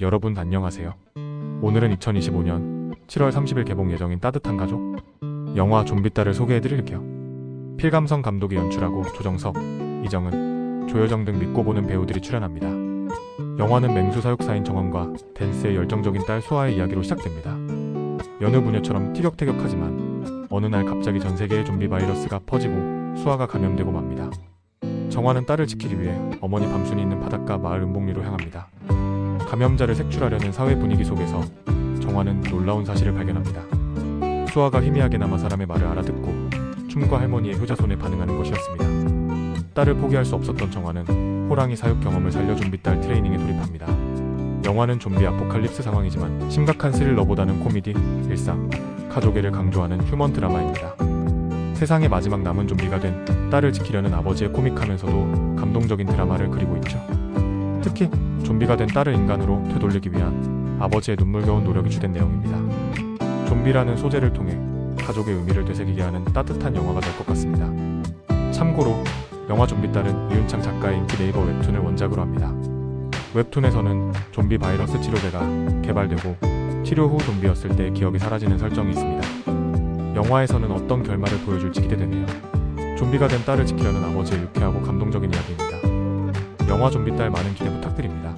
여러분 안녕하세요. 오늘은 2025년 7월 30일 개봉 예정인 따뜻한 가족 영화 좀비딸을 소개해드릴게요. 필감성 감독이 연출하고 조정석, 이정은, 조여정 등 믿고 보는 배우들이 출연합니다. 영화는 맹수 사육사인 정원과 댄스의 열정적인 딸 수아의 이야기로 시작됩니다. 여느 부녀처럼 티격태격하지만 어느 날 갑자기 전 세계에 좀비 바이러스가 퍼지고 수아가 감염되고 맙니다. 정화는 딸을 지키기 위해 어머니 밤순이 있는 바닷가 마을 은봉리로 향합니다. 감염자를 색출하려는 사회 분위기 속에서 정화는 놀라운 사실을 발견합니다. 수아가 희미하게나마 사람의 말을 알아듣고 춤과 할머니의 효자손에 반응하는 것이었습니다. 딸을 포기할 수 없었던 정화는 호랑이 사육 경험을 살려 좀비 딸 트레이닝에 돌입합니다. 영화는 좀비 아포칼립스 상황이지만 심각한 스릴러보다는 코미디, 일상, 가족애를 강조하는 휴먼 드라마입니다. 세상의 마지막 남은 좀비가 된 딸을 지키려는 아버지의 코믹하면서도 감동적인 드라마를 그리고 있죠. 특히 좀비가 된 딸을 인간으로 되돌리기 위한 아버지의 눈물겨운 노력이 주된 내용입니다. 좀비라는 소재를 통해 가족의 의미를 되새기게 하는 따뜻한 영화가 될 것 같습니다. 참고로 영화 좀비 딸은 이윤창 작가의 인기 네이버 웹툰을 원작으로 합니다. 웹툰에서는 좀비 바이러스 치료제가 개발되고 치료 후 좀비였을 때 기억이 사라지는 설정이 있습니다. 영화에서는 어떤 결말을 보여줄지 기대되네요. 좀비가 된 딸을 지키려는 아버지의 유쾌하고 감동적인 이야기입니다. 영화 좀비 딸 많은 기대 부탁드립니다.